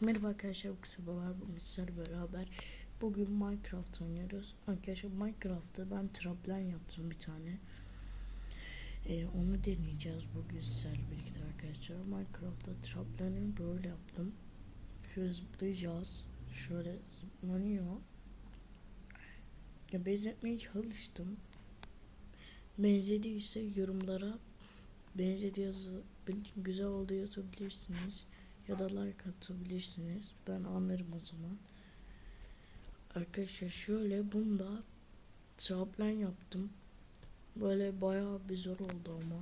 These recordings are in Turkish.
Merhaba arkadaşlar bu kısa var bugün beraber bugün Minecraft oynuyoruz. Arkadaşlar Minecraft'ta ben traplen yaptım bir tane. Ee, onu deneyeceğiz bugün sizlerle birlikte arkadaşlar. Minecraft'ta traplen'i böyle yaptım. Şöyle zıplayacağız. Şöyle zıplanıyor. Ya benzetmeye çalıştım. Benzediyse yorumlara benzedi yazı güzel oldu yazabilirsiniz ya da like atabilirsiniz. Ben anlarım o zaman. Arkadaşlar şöyle bunda traplen yaptım. Böyle bayağı bir zor oldu ama.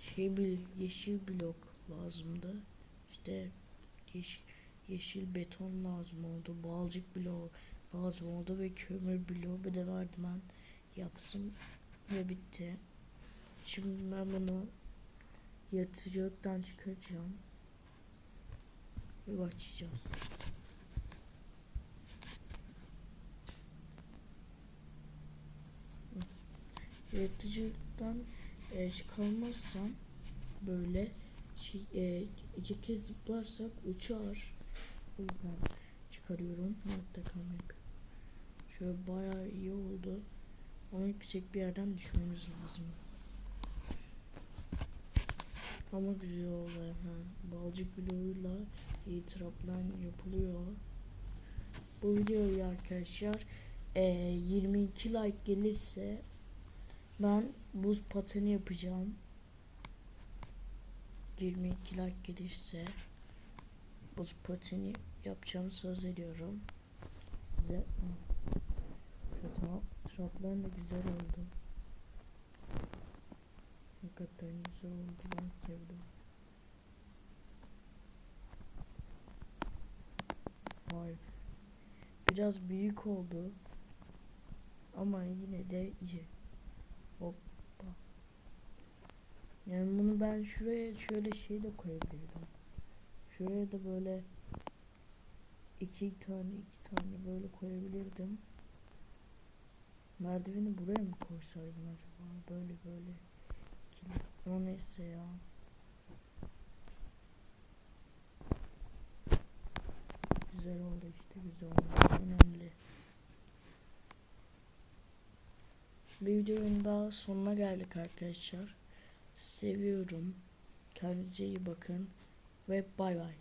Şey bir yeşil blok lazımdı. İşte yeşil, yeşil beton lazım oldu. Balcık bloğu lazım oldu ve kömür bloğu bir de merdiven yaptım ve bitti. Şimdi ben bunu yaratıcılıktan çıkaracağım ve açacağız. Yaratıcılıktan e, çıkarmazsam böyle şey, e, iki kez zıplarsak uçar. O yüzden çıkarıyorum. Hatta kalmak. Şöyle bayağı iyi oldu. Ama yüksek bir yerden düşmemiz lazım. Ama güzel oldu. Ha. Balcık bloğuyla iyi traplan yapılıyor. Bu videoyu arkadaşlar e, 22 like gelirse ben buz pateni yapacağım. 22 like gelirse buz pateni yapacağım söz veriyorum. Size Tamam. Traplan da güzel oldu. Hakikaten güzel oldu. Ben sevdim. Vay. Biraz büyük oldu. Ama yine de iyi. Hoppa. Yani bunu ben şuraya şöyle şey de koyabilirdim. Şuraya da böyle iki tane iki tane böyle koyabilirdim. Merdiveni buraya mı koysaydım acaba? Böyle böyle. O neyse ya. Güzel oldu işte güzel oldu. Önemli. Bir videonun daha sonuna geldik arkadaşlar. Seviyorum. Kendinize iyi bakın. Ve bay bay.